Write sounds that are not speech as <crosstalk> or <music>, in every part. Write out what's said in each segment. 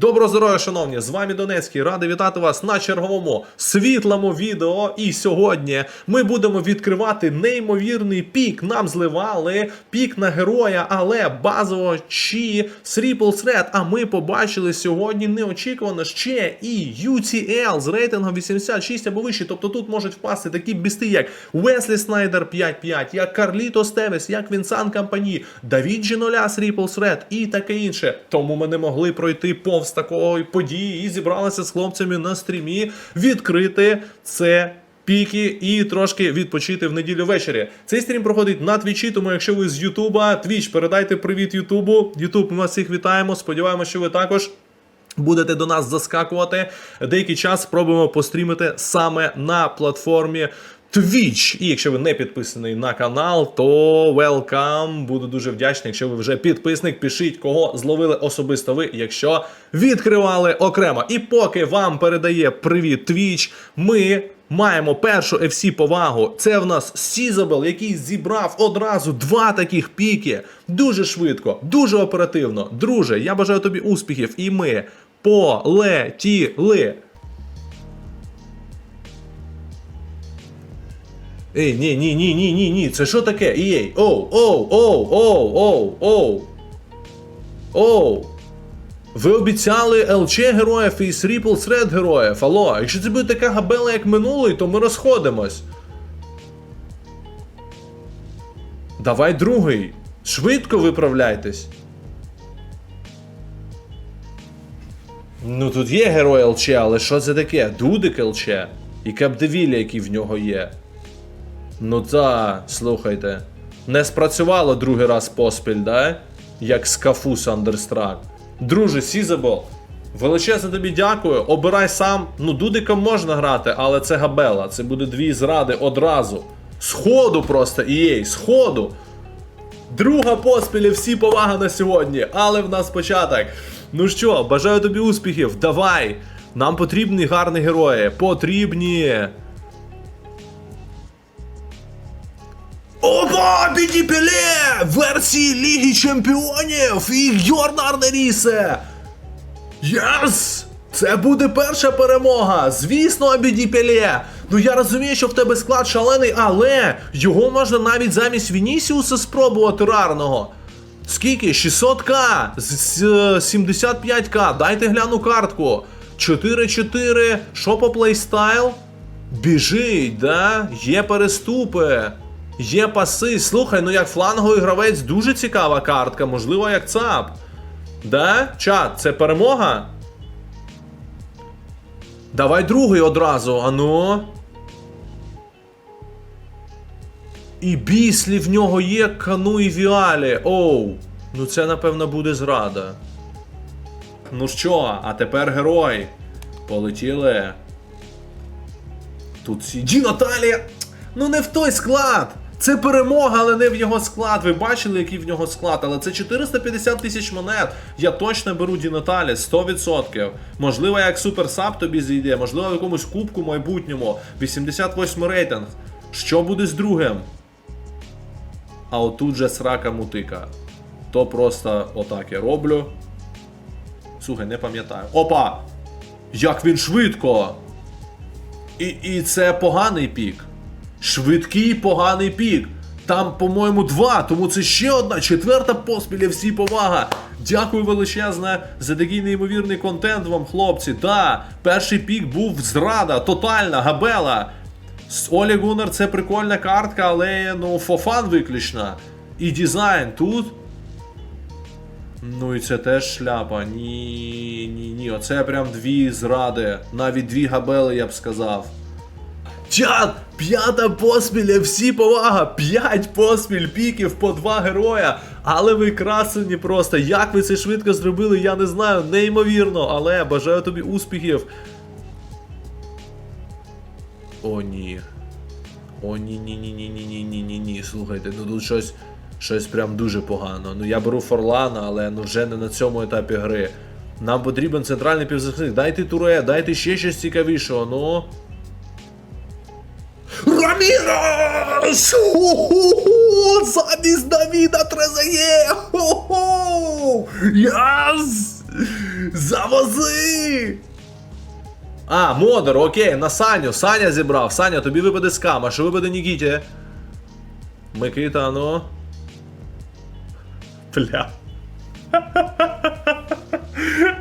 Доброго здоров'я, шановні! З вами Донецький. Радий вітати вас на черговому світлому відео. І сьогодні ми будемо відкривати неймовірний пік. Нам зливали пік на героя, але базово чи Threat. А ми побачили сьогодні неочікувано ще і UTL з рейтингом 86 або вище. Тобто тут можуть впасти такі бісти, як Веслі Снайдер 5-5, як Карліто Стевес, як Вінсан Кампані, Давід Джіноля з Triple Threat і таке інше. Тому ми не могли пройти повз такої події і зібралися з хлопцями на стрімі відкрити це. Піки і трошки відпочити в неділю ввечері. Цей стрім проходить на твічі, тому якщо ви з Ютуба, твіч, передайте привіт Ютубу. Ютуб, ми вас всіх вітаємо. Сподіваємося, що ви також. Будете до нас заскакувати. Деякий час спробуємо пострімити саме на платформі Twitch. І якщо ви не підписаний на канал, то welcome. Буду дуже вдячний. Якщо ви вже підписник, пишіть, кого зловили особисто ви, якщо відкривали окремо. І поки вам передає привіт Twitch, ми. Маємо першу FC повагу. Це в нас Сізабел, який зібрав одразу два таких піки. Дуже швидко, дуже оперативно. Друже, я бажаю тобі успіхів, і ми полетіли. Ей, ні, ні, ні, ні, ні, ні. Це що таке? Ей, оу, оу, оу, оу, оу, оу. Оу. Ви обіцяли ЛЧ героїв і Triple Threat героїв. Алло, якщо це буде така габела, як минулий, то ми розходимось. Давай другий. Швидко виправляйтесь. Ну тут є герой ЛЧ, але що це таке? Дудик ЛЧ. І Капдевілля, який в нього є. Ну та, слухайте. Не спрацювало другий раз поспіль, да? Як скафу Сандерстрак. Друже, Сізабл, величезне тобі дякую. Обирай сам. Ну, дудиком можна грати, але це габела. Це буде дві зради одразу. Сходу просто, ієй, сходу. Друга поспіль, і всі повага на сьогодні, але в нас початок. Ну що, бажаю тобі успіхів, давай! Нам потрібні гарні герої. Потрібні. Опа! Бідіпеле! Версії Ліги Чемпіонів і Йорнар Нерісе! Єс! Це буде перша перемога! Звісно, Абідіпеле! Ну я розумію, що в тебе склад шалений, але його можна навіть замість Вінісіуса спробувати рарного. Скільки? 600к з з- 75к. Дайте гляну картку. 4-4. Що по плейстайл? Біжить, да? Є переступи. Є паси. Слухай, ну як фланговий гравець дуже цікава картка, можливо, як ЦАП. Да? Чат, це перемога? Давай другий одразу, ану. І біслі в нього є кану і віалі. Оу. Ну це напевно буде зрада. Ну що, а тепер герой. Полетіли. Тут сіді Наталія. Ну не в той склад. Це перемога, але не в його склад. Ви бачили, який в нього склад, але це 450 тисяч монет. Я точно беру Ді Наталі 100%. Можливо, як суперсап тобі зійде, можливо, в якомусь кубку майбутньому. 88 рейтинг. Що буде з другим? А отут же срака мутика. То просто отак я роблю. Слухай, не пам'ятаю. Опа! Як він швидко! І, і це поганий пік. Швидкий поганий пік. Там, по-моєму, два, тому це ще одна четверта поспіль, всі повага. Дякую величезне за такий неймовірний контент вам, хлопці. Да, перший пік був зрада, тотальна, габела. С- Олі Гуннер це прикольна картка, але ну, фофан виключно. І дизайн тут. Ну і це теж шляпа. Ні, ні, ні. Оце прям дві зради. Навіть дві габели, я б сказав. Чат! П'ята поспіль, всі повага! П'ять поспіль піків по два героя. Але ви красені просто. Як ви це швидко зробили, я не знаю. Неймовірно, але бажаю тобі успіхів. О, ні. О, ні, ні, ні, ні, ні, ні, ні, ні, ні. Слухайте, ну тут щось. Щось прям дуже погано. Ну я беру Форлана, але ну вже не на цьому етапі гри. Нам потрібен центральний півзахисник. Дайте туре, дайте ще щось цікавішого, ну. Ху-ху-ху! Замість Давіда Трезає! Яс! Завози! А, модер, окей, на Саню. Саня зібрав. Саня, тобі випаде скам, а що випаде Нікіті? Микита, ну. Бля. <laughs>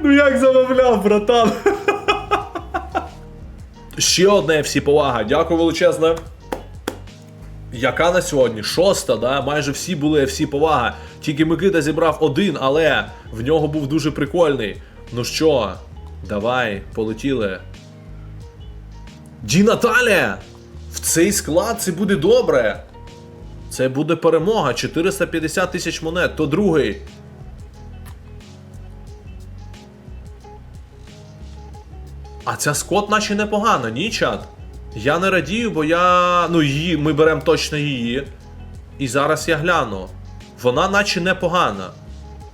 Ну як замовляв, братан? Ще одне всі повага. Дякую величезне. Яка на сьогодні? Шоста, да? Майже всі були всі повага. Тільки Микита зібрав один, але в нього був дуже прикольний. Ну що, давай, полетіли. Ді Наталя! В цей склад це буде добре. Це буде перемога. 450 тисяч монет, то другий. А ця скот наче непогана, ні, чат? Я не радію, бо я. Ну, її, ми беремо точно її. І зараз я гляну. Вона наче непогана.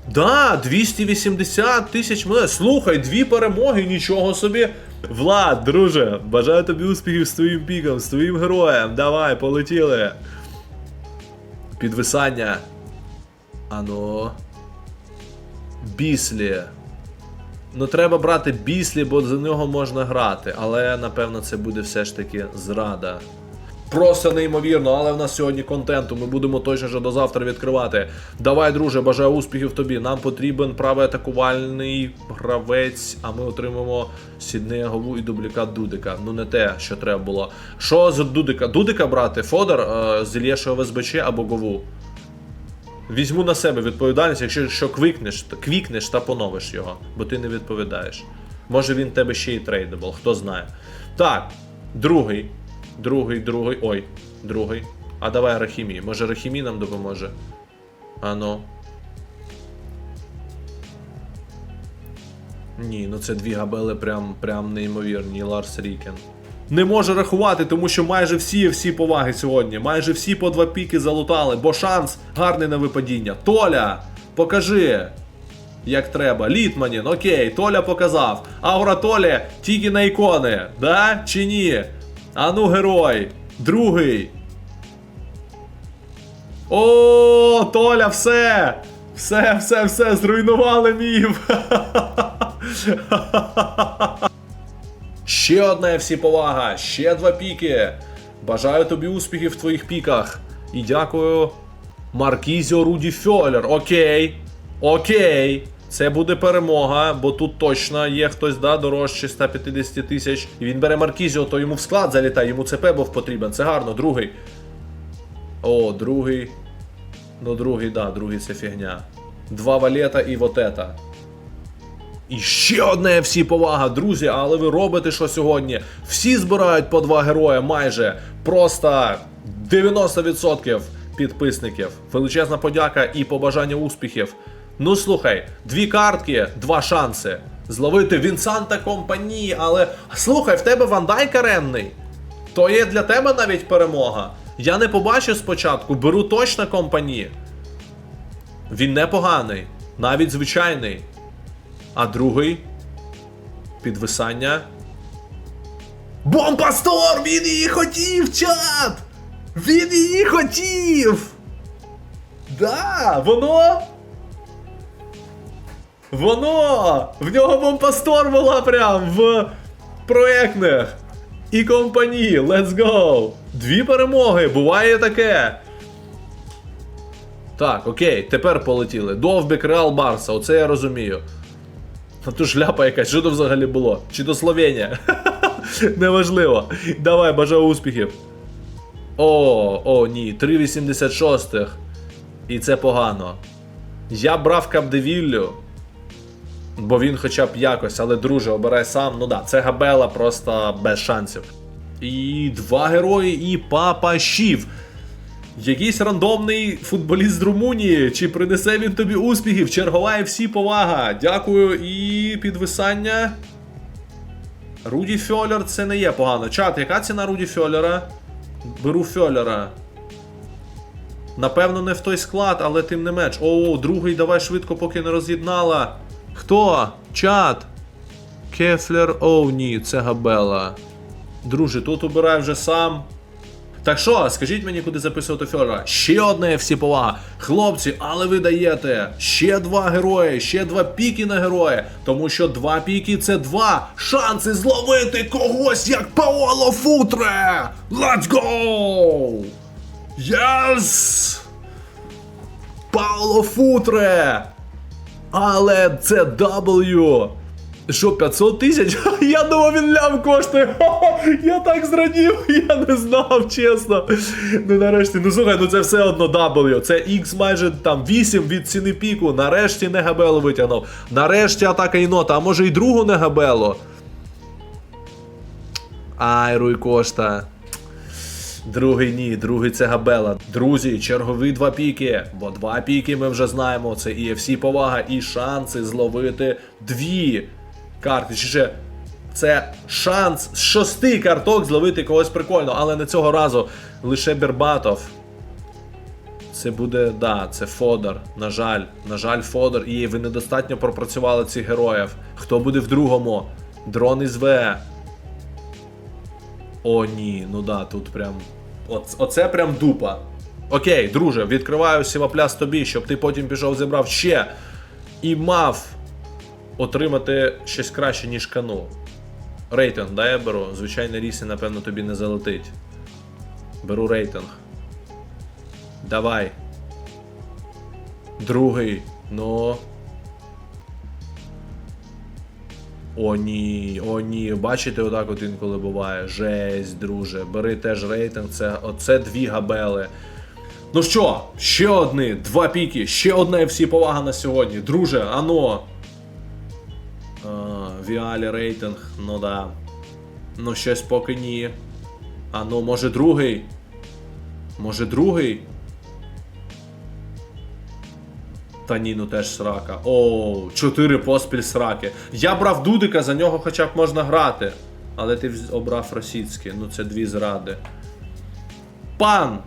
Да, 280 тисяч монет. Слухай, дві перемоги, нічого собі. Влад, друже, бажаю тобі успіхів з твоїм піком, з твоїм героєм. Давай, полетіли. Підвисання. Ано. Біслі. Ну, треба брати біслі, бо за нього можна грати. Але напевно це буде все ж таки зрада. Просто неймовірно, але в нас сьогодні контенту. Ми будемо точно вже до завтра відкривати. Давай, друже, бажаю успіхів тобі. Нам потрібен правий атакувальний гравець, а ми отримаємо Сіднегову і дублікат Дудика. Ну не те, що треба було. Що з Дудика? Дудика брати? Фодор е, з Ільєшого ВСБЧ або Гову? Візьму на себе відповідальність, якщо що квікнеш, квікнеш та поновиш його, бо ти не відповідаєш. Може він тебе ще й трейдабл, хто знає. Так, другий. Другий, другий. Ой, другий. А давай Рахімі. Може Рахімі нам допоможе? Ано. Ні, ну це дві габели прям, прям неймовірні. Ларс Рікен. Не може рахувати, тому що майже всі всі поваги сьогодні. Майже всі по два піки залутали, бо шанс гарний на випадіння. Толя, покажи, як треба. Літманін, окей, Толя показав. Аура Толі тільки на ікони, да? Чи ні? Ану, герой. Другий. О, Толя, все! Все, все, все, зруйнували міф. <laughs> Ще одна всі повага, ще два піки. Бажаю тобі успіхів в твоїх піках. І дякую. Маркізіо Руді Фьолер. Окей. Окей. Це буде перемога, бо тут точно є хтось да, дорожче 150 тисяч. І він бере Маркізіо, то йому в склад залітає, йому ЦП був потрібен. Це гарно, другий. О, другий. Ну, другий, да, другий це фігня. Два валета і вот это. І ще одне всі повага, друзі, але ви робите що сьогодні? Всі збирають по два героя майже. Просто 90% підписників. Величезна подяка і побажання успіхів. Ну слухай, дві картки, два шанси. Зловити Вінсанта компанії, але слухай, в тебе Вандай каренний. То є для тебе навіть перемога. Я не побачив спочатку, беру точно компанії. Він непоганий, навіть звичайний. А другий підвисання. Бомбастор! Він її хотів, чат! Він її хотів! Да, воно. Воно! В нього бомбастор була прям в проєктних. І компанії, let's go! Дві перемоги, буває таке. Так, окей, тепер полетіли. Довбик Реал Барса, оце я розумію. А то шляпа якась, що то взагалі було? Чи то Словенія? <laughs> Неважливо. Давай, бажаю успіхів. О, о, ні, 3,86. І це погано. Я брав Капдевіллю, бо він хоча б якось, але друже, обирай сам. Ну да, це Габела просто без шансів. І два герої, і папа Щів. Якийсь рандомний футболіст з Румунії. Чи принесе він тобі успіхів? Чергова і всі повага. Дякую і підвисання. Руді Фьолер це не є погано. Чат, яка ціна Руді Фьолера? Беру Фьолера. Напевно, не в той склад, але тим не менш. О, другий, давай швидко, поки не роз'єднала. Хто? Чат. Кефлер, о, ні, це Габела. Друже, тут обирай вже сам. Так що, скажіть мені, куди записувати Фьора? Ще одне всі повага. Хлопці, але ви даєте ще два герої, ще два піки на героя. Тому що два піки це два шанси зловити когось як Паоло Футре! Let's go! Yes! Пауло Футре! Але це W! Що, 500 тисяч? <laughs> Я думав, він лям коштує. <laughs> Я так зрадів, <laughs> я не знав, чесно. Ну нарешті, ну слухай, ну це все одно W. Це X майже там 8 від ціни піку. Нарешті не габело витягнув. Нарешті атака інота, а може і другу не габело. Ай, руй кошта. Другий ні, другий це Габела. Друзі, чергові два піки. Бо два піки ми вже знаємо. Це і FC повага, і шанси зловити дві карти. Чи ще це шанс з шести карток зловити когось прикольно, але не цього разу. Лише Бербатов. Це буде, да, це Фодор. На жаль, на жаль, Фодор. І ви недостатньо пропрацювали цих героїв. Хто буде в другому? Дрон із В. О, ні, ну да, тут прям. Оц- оце прям дупа. Окей, друже, відкриваю сівапляс тобі, щоб ти потім пішов зібрав ще і мав отримати щось краще, ніж кану. Рейтинг, да, я беру. Звичайно, рісі, напевно, тобі не залетить. Беру рейтинг. Давай. Другий. Ну. О, ні, о, ні. Бачите, отак от інколи буває. Жесть, друже. Бери теж рейтинг. Це оце дві габели. Ну що, ще одні, два піки, ще одна всі повага на сьогодні. Друже, ано. Віалі рейтинг, ну да. Ну, щось поки ні. А ну, може другий? Може другий? Та ні, ну теж срака. Оу, чотири поспіль сраки. Я брав Дудика, за нього хоча б можна грати. Але ти обрав російське, ну це дві зради. Пан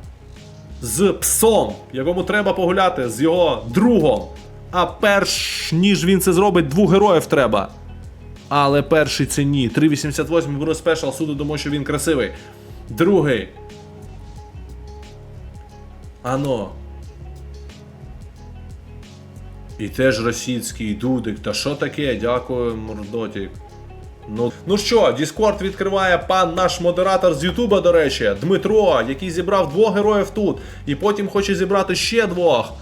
з псом, якому треба погуляти з його другом. А перш ніж він це зробить, двох героїв треба. Але перший це ні. 388 беру спешл, суду думаю, що він красивий. Другий. Ано. І теж російський дудик. Та що таке? Дякую, Мордотік. Ну, ну що, Discord відкриває пан наш модератор з Ютуба, до речі, Дмитро, який зібрав двох героїв тут, і потім хоче зібрати ще двох.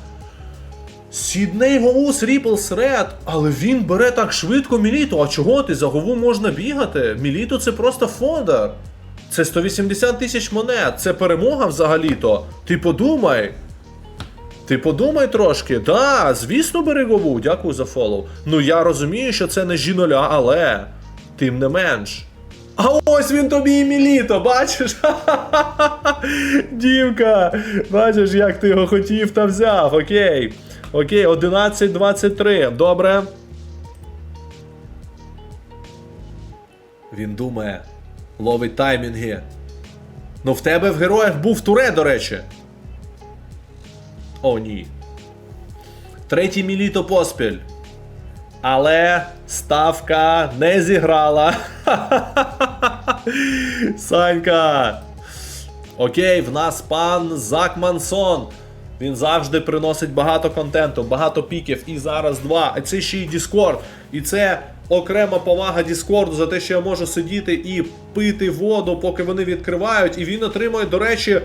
Сідней Гоус Ріплс Ред, але він бере так швидко Міліту. А чого ти? За гову можна бігати? Міліту це просто фодер. Це 180 тисяч монет, це перемога взагалі-то. Ти подумай. Ти подумай трошки, да, звісно, бери гову, дякую за фоллоу. Ну я розумію, що це не жіноля, але тим не менш. А ось він тобі і Міліто, бачиш? <laughs> Дімка, бачиш, як ти його хотів та взяв. Окей. Окей, 11-23. Добре. Він думає, ловить таймінги. Ну в тебе в героях був туре, до речі. О, ні. Третій міліто поспіль. Але ставка не зіграла. <laughs> Санька. Окей, в нас пан Зак Мансон. Він завжди приносить багато контенту, багато піків. І зараз два. А це ще й Discord. І це окрема повага Discord за те, що я можу сидіти і пити воду, поки вони відкривають. І він отримує, до речі,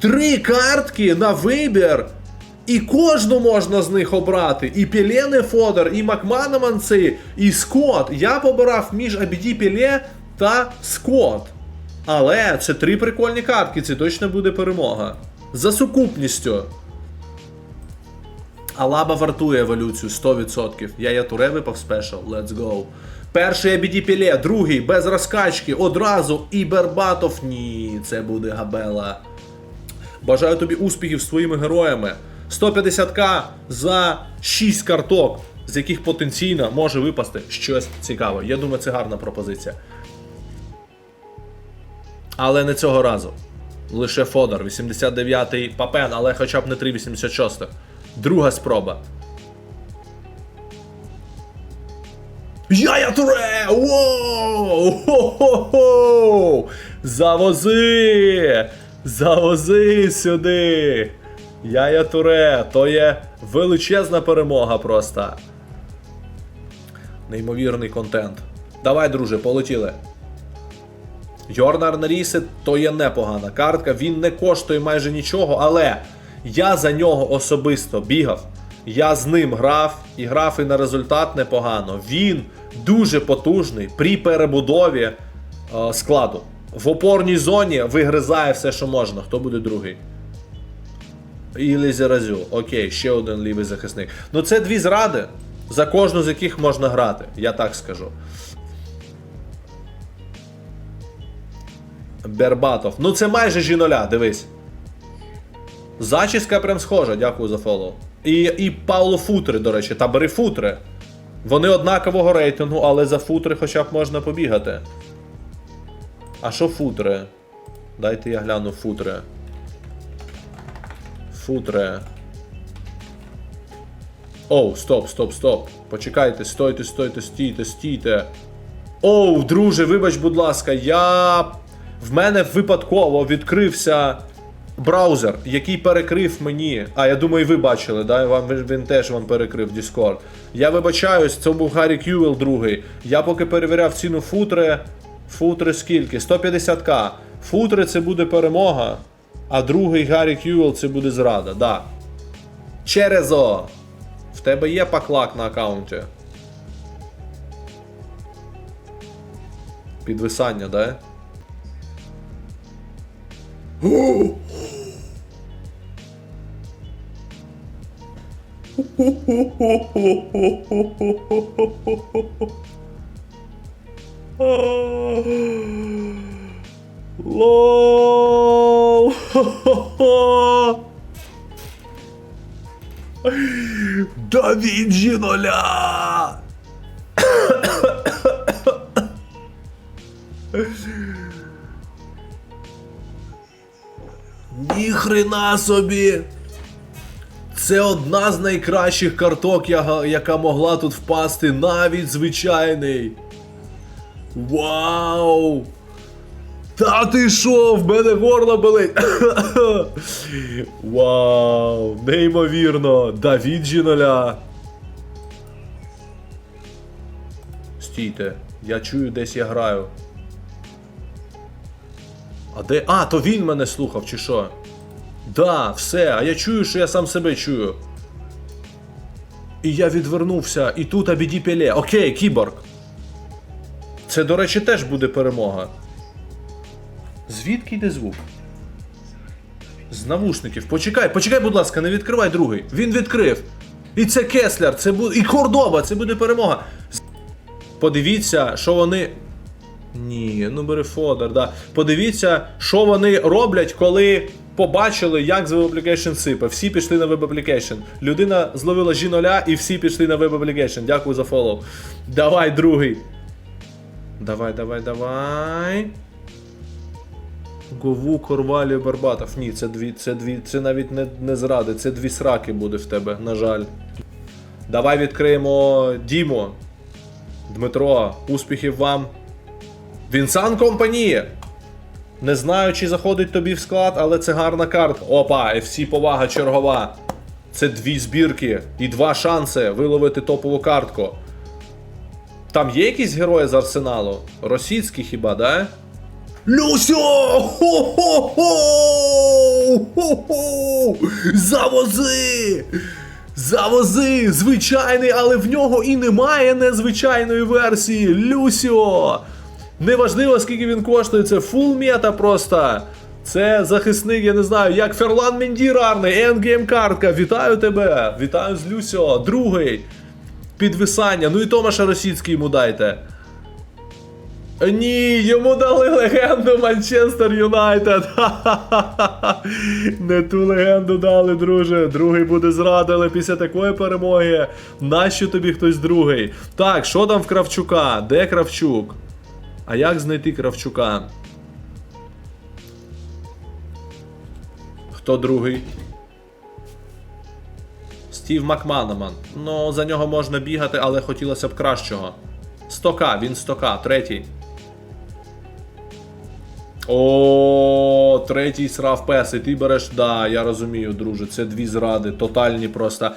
три картки на вибір. І кожну можна з них обрати. І Піле Фодор, і Макманаманці, і Скот. Я побирав між Абіді Піле та Скот. Але це три прикольні картки, це точно буде перемога. За сукупністю. Алаба вартує еволюцію 100%. Я я туре випав спешл, let's go. Перший Абіді Піле, другий без розкачки, одразу і Бербатов. Ні, це буде Габела. Бажаю тобі успіхів з своїми героями. 150к за 6 карток, з яких потенційно може випасти щось цікаве. Я думаю, це гарна пропозиція. Але не цього разу. Лише Фодор, 89-й Папен, але хоча б не 3,86. Друга спроба. Яя Туре! Воу! Завози! Завози сюди! Яя Туре, то є величезна перемога просто. Неймовірний контент. Давай, друже, полетіли. Йорнар Наріси то є непогана картка, він не коштує майже нічого, але я за нього особисто бігав. Я з ним грав і грав і на результат непогано. Він дуже потужний при перебудові е, складу. В опорній зоні вигризає все, що можна. Хто буде другий? Ілі Зеразю. Окей, ще один лівий захисник. Ну це дві зради, за кожну з яких можна грати, я так скажу. Бербатов. Ну це майже жіноля, дивись. Зачіска прям схожа, дякую за фоллоу. І, і Пауло Футри, до речі, та бери Футри. Вони однакового рейтингу, але за Футри хоча б можна побігати. А що Футри? Дайте я гляну Футри. Футре. Оу, стоп, стоп, стоп. Почекайте, стойте, стойте, стійте, стійте. Оу, друже, вибач, будь ласка, я. В мене випадково відкрився браузер, який перекрив мені. А, я думаю, ви бачили, да? Вам, він- він теж вам перекрив Discord. Я вибачаюсь, це був Гаррі Кювел другий. Я поки перевіряв ціну футри. Футри скільки? 150к. Футри це буде перемога, а другий Гаррі Кювел це буде зрада, да. Черезо! В тебе є паклак на аккаунті? Підвисання, да? <gasps> Лоу! Да він жіноля! Ніхрена собі! Це одна з найкращих карток, яка могла тут впасти, навіть звичайний. Вау! Та ти що, в мене горло болить. <coughs> Вау! Неймовірно! Давід Жіноля. Стійте, я чую, десь я граю. А де. А, то він мене слухав, чи що? Да, все, а я чую, що я сам себе чую. І я відвернувся, і тут Абіді Пеле. Окей, кіборг. Це, до речі, теж буде перемога. Звідки йде звук? З навушників. Почекай, почекай, будь ласка, не відкривай другий. Він відкрив. І це Кеслер, це буде. І Кордоба, це буде перемога. Подивіться, що вони. Ні, ну бери Фодор, да. Подивіться, що вони роблять, коли побачили, як з Web Application сипе. Всі пішли на Web Application. Людина зловила жіноля і всі пішли на Web Application. Дякую за фоллоу. Давай, другий. Давай, давай, давай. Гову, Корвалію, Барбатов. Ні, це дві, це дві, це навіть не, не зради, це дві сраки буде в тебе, на жаль. Давай відкриємо Діму. Дмитро, успіхів вам. Вінсан Компані. Не знаю, чи заходить тобі в склад, але це гарна картка. Опа, FC повага чергова. Це дві збірки і два шанси виловити топову картку. Там є якісь герої з арсеналу? Російські хіба, да? Люсьо! Хо-хо-хо! Хо-хо! Завози! Завози! Звичайний, але в нього і немає незвичайної версії. Люсіо! Неважливо, скільки він коштує, це фул мета просто. Це захисник, я не знаю, як Ферлан Мендірарний, енгейм картка. Вітаю тебе! Вітаю з Люсіо, другий. Підвисання. Ну і Томаша Російський йому дайте. Ні, йому дали легенду Манчестер Юнайтед. <laughs> Не ту легенду дали, друже. Другий буде зрада, але після такої перемоги. Нащо тобі хтось другий? Так, що там в Кравчука? Де Кравчук? А як знайти Кравчука? Хто другий? Стів Макманаман. Ну, за нього можна бігати, але хотілося б кращого. 100к, він 100к, третій. О, третій срав пес, і ти береш. Да, я розумію, друже. Це дві зради, тотальні просто.